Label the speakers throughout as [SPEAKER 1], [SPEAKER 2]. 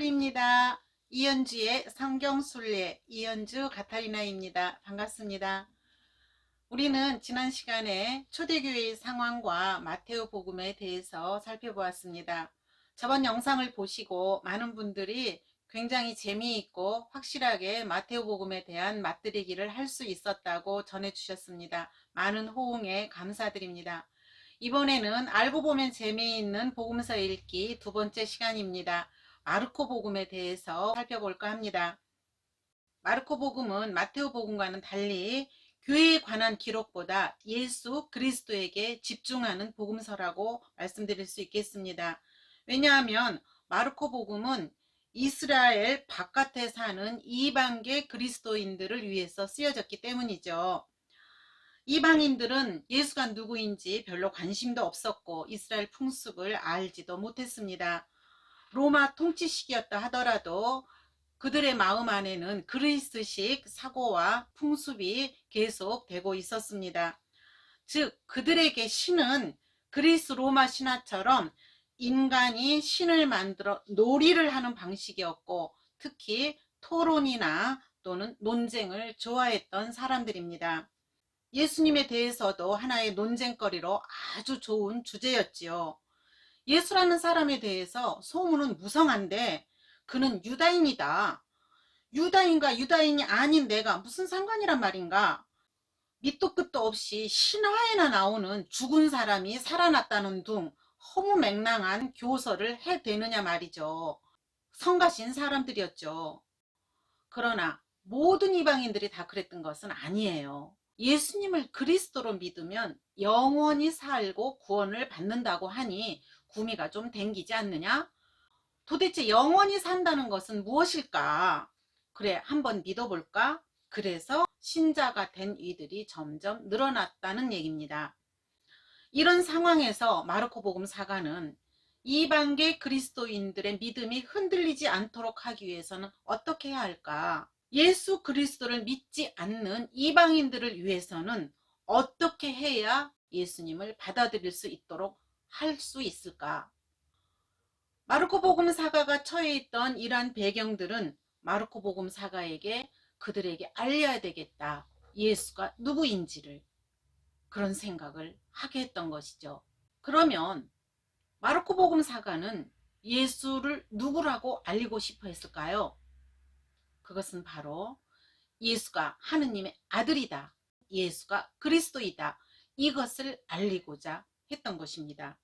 [SPEAKER 1] 올립니다. 이연주의 성경순례 이연주 가타리나입니다. 반갑습니다. 우리는 지난 시간에 초대교회의 상황과 마테오 복음에 대해서 살펴보았습니다. 저번 영상을 보시고 많은 분들이 굉장히 재미있고 확실하게 마테오 복음에 대한 맛들이기를 할 수 있었다고 전해주셨습니다. 많은 호응에 감사드립니다. 이번에는 알고 보면 재미있는 복음서 읽기 두 번째 시간입니다. 마르코 복음에 대해서 살펴볼까 합니다. 마르코 복음은 마테오 복음과는 달리 교회에 관한 기록보다 예수 그리스도에게 집중하는 복음서라고 말씀드릴 수 있겠습니다. 왜냐하면 마르코 복음은 이스라엘 바깥에 사는 이방계 그리스도인들을 위해서 쓰여졌기 때문이죠. 이방인들은 예수가 누구인지 별로 관심도 없었고 이스라엘 풍습을 알지도 못했습니다. 로마 통치 시기였다 하더라도 그들의 마음 안에는 그리스식 사고와 풍습이 계속되고 있었습니다. 즉 그들에게 신은 그리스 로마 신화처럼 인간이 신을 만들어 놀이를 하는 방식이었고 특히 토론이나 또는 논쟁을 좋아했던 사람들입니다. 예수님에 대해서도 하나의 논쟁거리로 아주 좋은 주제였지요. 예수라는 사람에 대해서 소문은 무성한데 그는 유다인이다. 유다인과 유다인이 아닌 내가 무슨 상관이란 말인가? 밑도 끝도 없이 신화에나 나오는 죽은 사람이 살아났다는 둥 허무맹랑한 교서를 해대느냐 말이죠. 성가신 사람들이었죠. 그러나 모든 이방인들이 다 그랬던 것은 아니에요. 예수님을 그리스도로 믿으면 영원히 살고 구원을 받는다고 하니 구미가 좀 댕기지 않느냐? 도대체 영원히 산다는 것은 무엇일까? 그래, 한번 믿어볼까? 그래서 신자가 된 이들이 점점 늘어났다는 얘기입니다. 이런 상황에서 마르코 복음 사가는 이방계 그리스도인들의 믿음이 흔들리지 않도록 하기 위해서는 어떻게 해야 할까? 예수 그리스도를 믿지 않는 이방인들을 위해서는 어떻게 해야 예수님을 받아들일 수 있도록 할 수 있을까? 마르코 복음 사가가 처해 있던 이러한 배경들은 마르코 복음 사가에게 그들에게 알려야 되겠다. 예수가 누구인지를 그런 생각을 하게 했던 것이죠. 그러면 마르코 복음 사가는 예수를 누구라고 알리고 싶어 했을까요? 그것은 바로 예수가 하느님의 아들이다. 예수가 그리스도이다. 이것을 알리고자 했던 것입니다.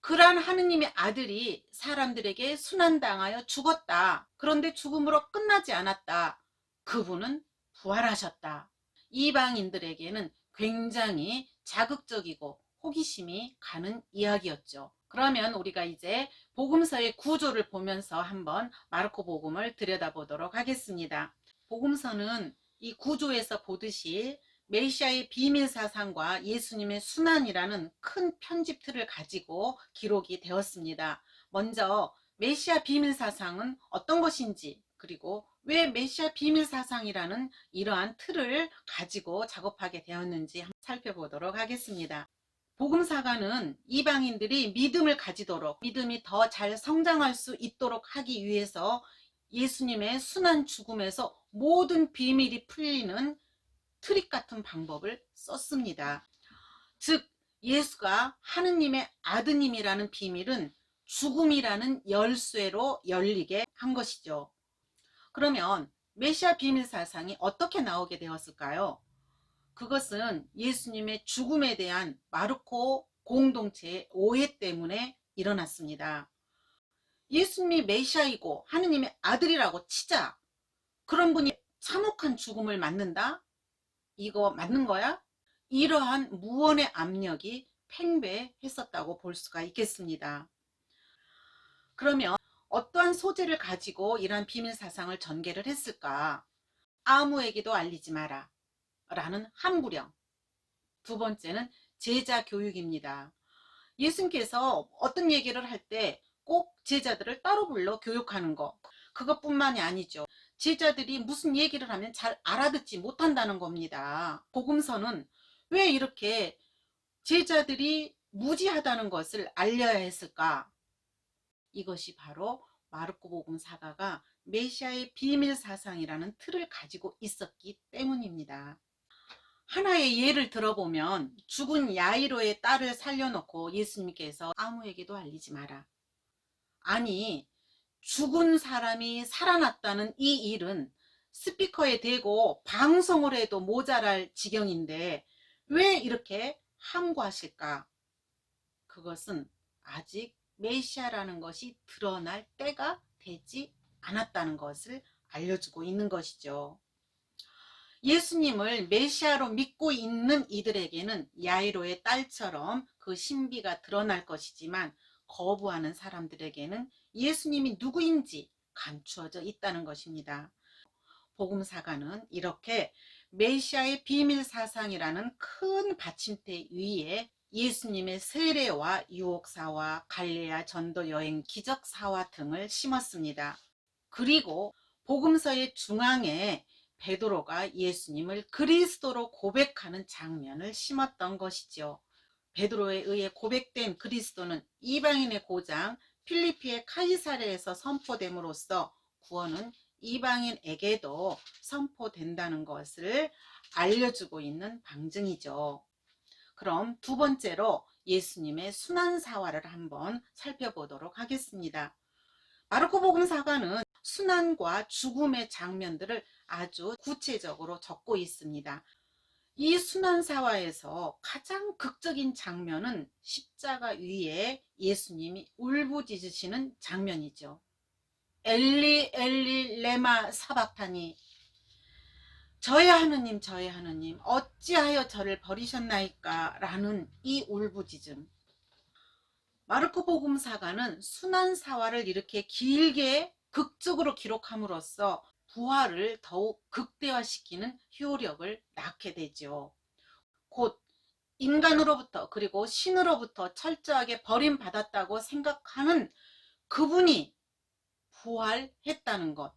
[SPEAKER 1] 그러한 하느님의 아들이 사람들에게 순환당하여 죽었다. 그런데 죽음으로 끝나지 않았다. 그분은 부활하셨다. 이방인들에게는 굉장히 자극적이고 호기심이 가는 이야기였죠. 그러면 우리가 이제 복음서의 구조를 보면서 한번 마르코 복음을 들여다보도록 하겠습니다. 복음서는 이 구조에서 보듯이 메시아의 비밀 사상과 예수님의 순환이라는 큰 편집 틀을 가지고 기록이 되었습니다. 먼저 메시아 비밀 사상은 어떤 것인지 그리고 왜 메시아 비밀 사상이라는 이러한 틀을 가지고 작업하게 되었는지 살펴보도록 하겠습니다. 복음사가는 이방인들이 믿음을 가지도록 믿음이 더 잘 성장할 수 있도록 하기 위해서 예수님의 순한 죽음에서 모든 비밀이 풀리는 트릭 같은 방법을 썼습니다. 즉 예수가 하느님의 아드님이라는 비밀은 죽음이라는 열쇠로 열리게 한 것이죠. 그러면 메시아 비밀 사상이 어떻게 나오게 되었을까요? 그것은 예수님의 죽음에 대한 마르코 공동체의 오해 때문에 일어났습니다. 예수님이 메시아이고 하느님의 아들이라고 치자. 그런 분이 참혹한 죽음을 맞는다? 이거 맞는 거야? 이러한 무언의 압력이 팽배했었다고 볼 수가 있겠습니다. 그러면 어떠한 소재를 가지고 이러한 비밀 사상을 전개를 했을까? 아무에게도 알리지 마라. 라는 함구령. 두 번째는 제자 교육입니다. 예수님께서 어떤 얘기를 할 때 꼭 제자들을 따로 불러 교육하는 거. 그것뿐만이 아니죠. 제자들이 무슨 얘기를 하면 잘 알아듣지 못한다는 겁니다. 복음서는 왜 이렇게 제자들이 무지하다는 것을 알려야 했을까? 이것이 바로 마르코 복음 사가가 메시아의 비밀 사상이라는 틀을 가지고 있었기 때문입니다. 하나의 예를 들어보면 죽은 야이로의 딸을 살려놓고 예수님께서 아무에게도 알리지 마라. 아니 죽은 사람이 살아났다는 이 일은 스피커에 대고 방송을 해도 모자랄 지경인데 왜 이렇게 함구하실까? 그것은 아직 메시아라는 것이 드러날 때가 되지 않았다는 것을 알려주고 있는 것이죠. 예수님을 메시아로 믿고 있는 이들에게는 야이로의 딸처럼 그 신비가 드러날 것이지만 거부하는 사람들에게는 예수님이 누구인지 감추어져 있다는 것입니다. 복음사가는 이렇게 메시아의 비밀 사상이라는 큰 받침대 위에 예수님의 세례와 유혹사와 갈레아 전도 여행 기적사와 등을 심었습니다. 그리고 복음서의 중앙에 베드로가 예수님을 그리스도로 고백하는 장면을 심었던 것이죠. 베드로에 의해 고백된 그리스도는 이방인의 고장 필리피의 카이사레에서 선포됨으로써 구원은 이방인에게도 선포된다는 것을 알려주고 있는 방증이죠. 그럼 두 번째로 예수님의 순환사화를 한번 살펴보도록 하겠습니다. 마르코 복음 사가는 순환과 죽음의 장면들을 아주 구체적으로 적고 있습니다. 이 순환사화에서 가장 극적인 장면은 십자가 위에 예수님이 울부짖으시는 장면이죠. 엘리 엘리 레마 사박타니 저의 하느님 저의 하느님 어찌하여 저를 버리셨나이까 라는 이 울부짖음 마르코 복음사가는 순환사화를 이렇게 길게 극적으로 기록함으로써 부활을 더욱 극대화시키는 효력을 낳게 되죠. 곧 인간으로부터 그리고 신으로부터 철저하게 버림받았다고 생각하는 그분이 부활했다는 것.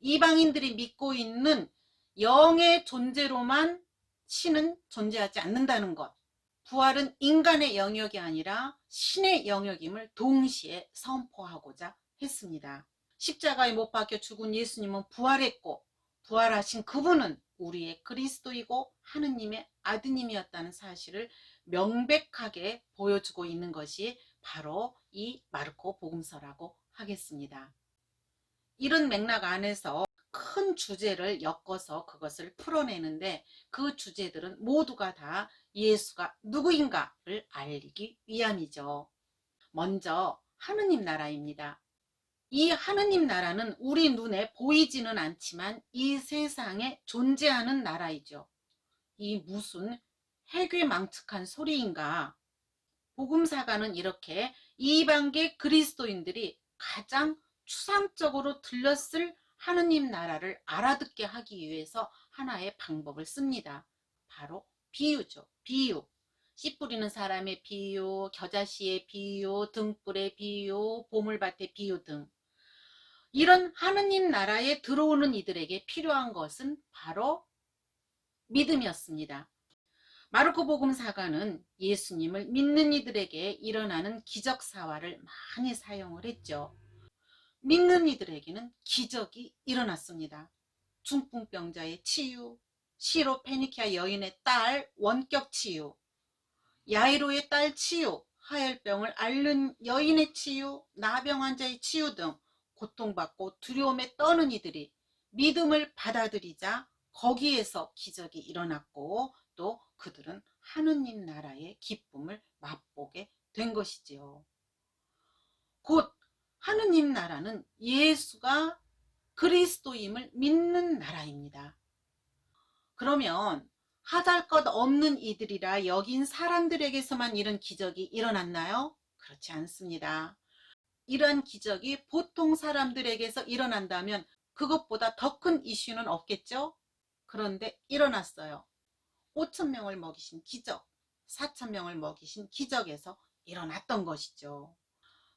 [SPEAKER 1] 이방인들이 믿고 있는 영의 존재로만 신은 존재하지 않는다는 것. 부활은 인간의 영역이 아니라 신의 영역임을 동시에 선포하고자 했습니다. 십자가에 못 박혀 죽은 예수님은 부활했고 부활하신 그분은 우리의 그리스도이고 하느님의 아드님이었다는 사실을 명백하게 보여주고 있는 것이 바로 이 마르코 복음서라고 하겠습니다. 이런 맥락 안에서 큰 주제를 엮어서 그것을 풀어내는데 그 주제들은 모두가 다 예수가 누구인가를 알리기 위함이죠. 먼저 하느님 나라입니다. 이 하느님 나라는 우리 눈에 보이지는 않지만 이 세상에 존재하는 나라이죠. 이 무슨 해괴망측한 소리인가? 복음사가는 이렇게 이방계 그리스도인들이 가장 추상적으로 들렸을 하느님 나라를 알아듣게 하기 위해서 하나의 방법을 씁니다. 바로 비유죠. 비유. 씨 뿌리는 사람의 비유, 겨자씨의 비유, 등불의 비유, 보물밭의 비유 등. 이런 하느님 나라에 들어오는 이들에게 필요한 것은 바로 믿음이었습니다. 마르코 복음 사가는 예수님을 믿는 이들에게 일어나는 기적 사화를 많이 사용을 했죠. 믿는 이들에게는 기적이 일어났습니다. 중풍병자의 치유, 시로 페니키아 여인의 딸 원격 치유, 야이로의 딸 치유, 하혈병을 앓는 여인의 치유, 나병 환자의 치유 등 고통받고 두려움에 떠는 이들이 믿음을 받아들이자 거기에서 기적이 일어났고 또 그들은 하느님 나라의 기쁨을 맛보게 된 것이지요. 곧 하느님 나라는 예수가 그리스도임을 믿는 나라입니다. 그러면 하잘 것 없는 이들이라 여긴 사람들에게서만 이런 기적이 일어났나요? 그렇지 않습니다. 이러한 기적이 보통 사람들에게서 일어난다면 그것보다 더 큰 이슈는 없겠죠? 그런데 일어났어요. 5천 명을 먹이신 기적, 4천 명을 먹이신 기적에서 일어났던 것이죠.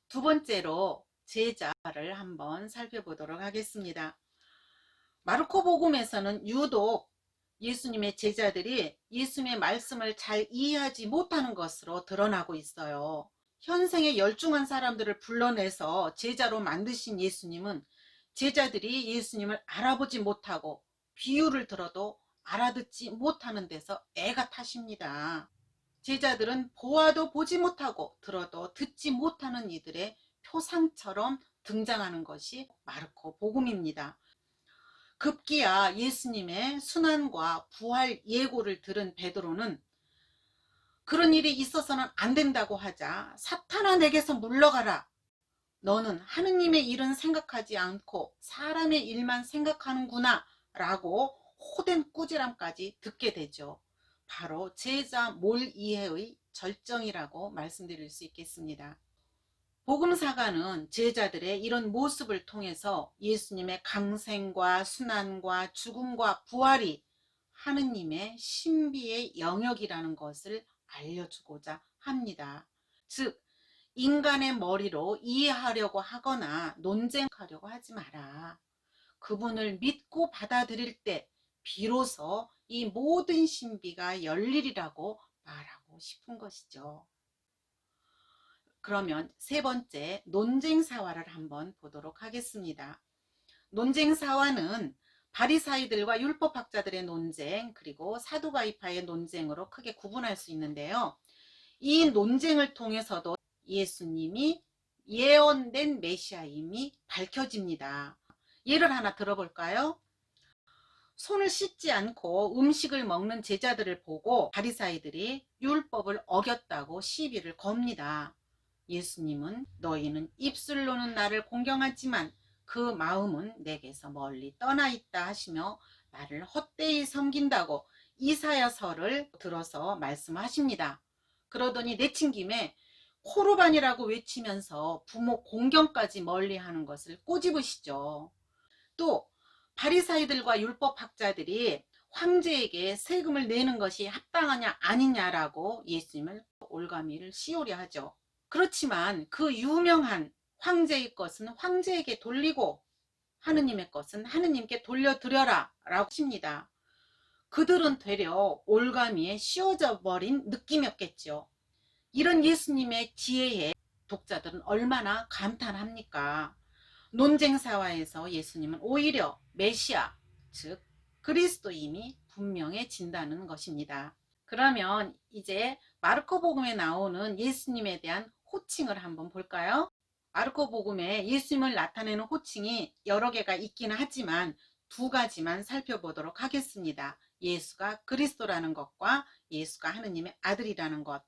[SPEAKER 1] 두 번째로 제자를 한번 살펴보도록 하겠습니다. 마르코 복음에서는 유독 예수님의 제자들이 예수님의 말씀을 잘 이해하지 못하는 것으로 드러나고 있어요. 현생에 열중한 사람들을 불러내서 제자로 만드신 예수님은 제자들이 예수님을 알아보지 못하고 비유를 들어도 알아듣지 못하는 데서 애가 타십니다. 제자들은 보아도 보지 못하고 들어도 듣지 못하는 이들의 표상처럼 등장하는 것이 마르코 복음입니다. 급기야 예수님의 순환과 부활 예고를 들은 베드로는 그런 일이 있어서는 안 된다고 하자 사탄아 내게서 물러가라. 너는 하느님의 일은 생각하지 않고 사람의 일만 생각하는구나 라고 호된 꾸지람까지 듣게 되죠. 바로 제자 몰이해의 절정이라고 말씀드릴 수 있겠습니다. 복음사가는 제자들의 이런 모습을 통해서 예수님의 강생과 순환과 죽음과 부활이 하느님의 신비의 영역이라는 것을 알려주고자 합니다. 즉, 인간의 머리로 이해하려고 하거나 논쟁하려고 하지 마라. 그분을 믿고 받아들일 때 비로소 이 모든 신비가 열리리라고 말하고 싶은 것이죠. 그러면 세 번째 논쟁사화를 한번 보도록 하겠습니다. 논쟁사화는 바리사이들과 율법학자들의 논쟁 그리고 사두가이파의 논쟁으로 크게 구분할 수 있는데요. 이 논쟁을 통해서도 예수님이 예언된 메시아임이 밝혀집니다. 예를 하나 들어볼까요? 손을 씻지 않고 음식을 먹는 제자들을 보고 바리사이들이 율법을 어겼다고 시비를 겁니다. 예수님은 너희는 입술로는 나를 공경하지만 그 마음은 내게서 멀리 떠나 있다 하시며 나를 헛되이 섬긴다고 이사야서를 들어서 말씀하십니다. 그러더니 내친 김에 코르반이라고 외치면서 부모 공경까지 멀리하는 것을 꼬집으시죠. 또 바리사이들과 율법학자들이 황제에게 세금을 내는 것이 합당하냐 아니냐라고 예수님을 올가미를 씌우려 하죠. 그렇지만 그 유명한 황제의 것은 황제에게 돌리고 하느님의 것은 하느님께 돌려드려라 라고 하십니다. 그들은 되려 올가미에 씌워져 버린 느낌이었겠죠. 이런 예수님의 지혜에 독자들은 얼마나 감탄합니까? 논쟁사화에서 예수님은 오히려 메시아, 즉 그리스도임이 분명해진다는 것입니다. 그러면 이제 마르코 복음에 나오는 예수님에 대한 호칭을 한번 볼까요? 마르코 복음에 예수님을 나타내는 호칭이 여러 개가 있기는 하지만 두 가지만 살펴보도록 하겠습니다. 예수가 그리스도라는 것과 예수가 하느님의 아들이라는 것.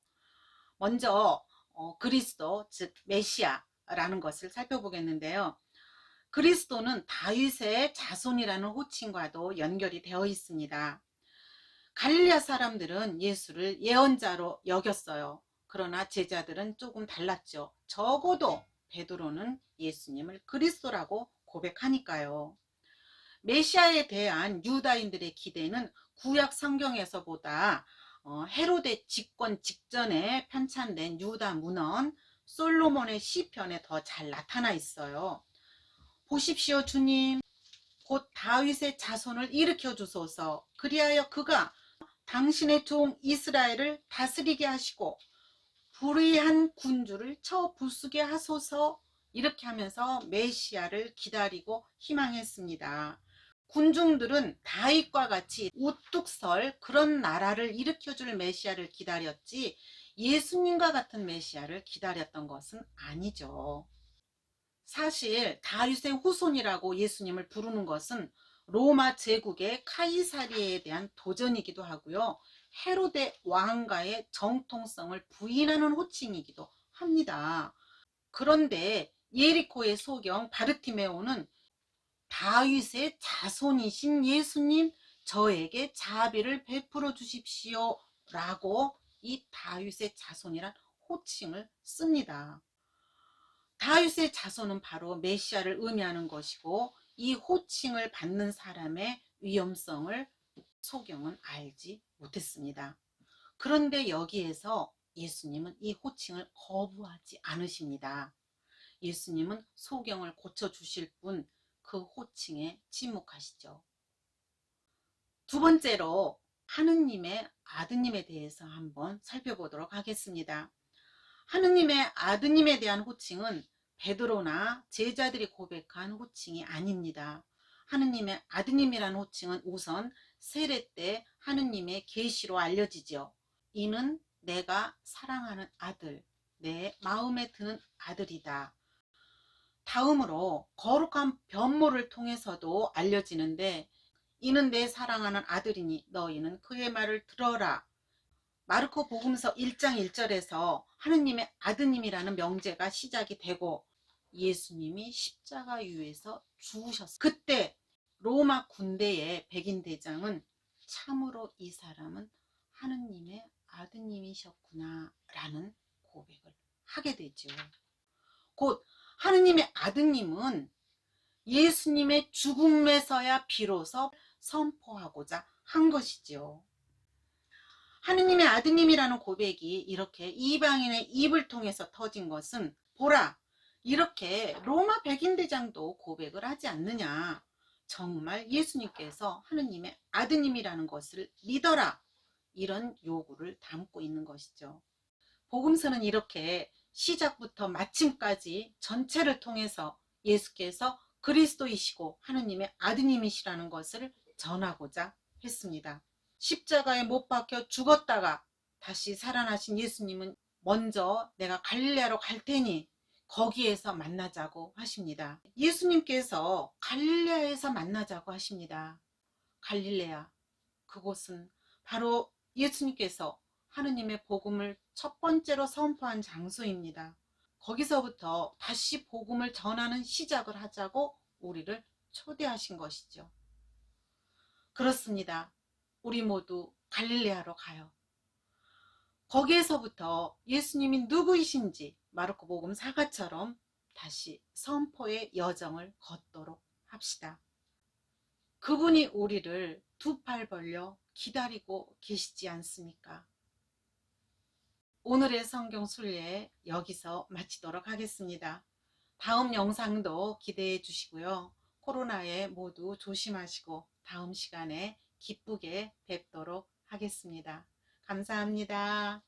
[SPEAKER 1] 먼저 어, 그리스도 즉 메시아라는 것을 살펴보겠는데요. 그리스도는 다윗의 자손이라는 호칭과도 연결이 되어 있습니다. 갈릴리아 사람들은 예수를 예언자로 여겼어요. 그러나 제자들은 조금 달랐죠. 적어도 베드로는 예수님을 그리스도라고 고백하니까요. 메시아에 대한 유다인들의 기대는 구약 성경에서보다 어, 헤로데 집권 직전에 편찬된 유다 문헌 솔로몬의 시편에 더 잘 나타나 있어요. 보십시오 주님 곧 다윗의 자손을 일으켜 주소서 그리하여 그가 당신의 종 이스라엘을 다스리게 하시고 불의한 군주를 쳐 부수게 하소서 이렇게 하면서 메시아를 기다리고 희망했습니다. 군중들은 다윗과 같이 우뚝 설 그런 나라를 일으켜줄 메시아를 기다렸지 예수님과 같은 메시아를 기다렸던 것은 아니죠. 사실 다윗의 후손이라고 예수님을 부르는 것은 로마 제국의 카이사리에 대한 도전이기도 하고요. 헤로데 왕가의 정통성을 부인하는 호칭이기도 합니다. 그런데 예리코의 소경 바르티메오는 다윗의 자손이신 예수님 저에게 자비를 베풀어 주십시오 라고 이 다윗의 자손이란 호칭을 씁니다. 다윗의 자손은 바로 메시아를 의미하는 것이고 이 호칭을 받는 사람의 위험성을 소경은 알지 못했습니다. 그런데 여기에서 예수님은 이 호칭을 거부하지 않으십니다. 예수님은 소경을 고쳐주실 뿐그 호칭에 침묵하시죠. 두 번째로 하느님의 아드님에 대해서 한번 살펴보도록 하겠습니다. 하느님의 아드님에 대한 호칭은 베드로나 제자들이 고백한 호칭이 아닙니다. 하느님의 아드님이라는 호칭은 우선 세례 때 하느님의 계시로 알려지죠. 이는 내가 사랑하는 아들, 내 마음에 드는 아들이다. 다음으로 거룩한 변모를 통해서도 알려지는데 이는 내 사랑하는 아들이니 너희는 그의 말을 들어라. 마르코 복음서 1장 1절에서 하느님의 아드님이라는 명제가 시작이 되고 예수님이 십자가 위에서 죽으셨어요. 그때 로마 군대의 백인 대장은 참으로 이 사람은 하느님의 아드님이셨구나 라는 고백을 하게 되죠. 곧 하느님의 아드님은 예수님의 죽음에서야 비로소 선포하고자 한 것이지요. 하느님의 아드님이라는 고백이 이렇게 이방인의 입을 통해서 터진 것은 보라 이렇게 로마 백인대장도 고백을 하지 않느냐 정말 예수님께서 하느님의 아드님이라는 것을 믿어라 이런 요구를 담고 있는 것이죠. 복음서는 이렇게 시작부터 마침까지 전체를 통해서 예수께서 그리스도이시고 하느님의 아드님이시라는 것을 전하고자 했습니다. 십자가에 못 박혀 죽었다가 다시 살아나신 예수님은 먼저 내가 갈릴레아로 갈 테니 거기에서 만나자고 하십니다. 예수님께서 갈릴레아에서 만나자고 하십니다. 갈릴레아 그곳은 바로 예수님께서 하느님의 복음을 첫 번째로 선포한 장소입니다. 거기서부터 다시 복음을 전하는 시작을 하자고 우리를 초대하신 것이죠. 그렇습니다. 우리 모두 갈릴레아로 가요. 거기에서부터 예수님이 누구이신지 마르코 복음 사가처럼 다시 선포의 여정을 걷도록 합시다. 그분이 우리를 두 팔 벌려 기다리고 계시지 않습니까? 오늘의 성경 순례 여기서 마치도록 하겠습니다. 다음 영상도 기대해 주시고요. 코로나에 모두 조심하시고 다음 시간에 기쁘게 뵙도록 하겠습니다. 감사합니다.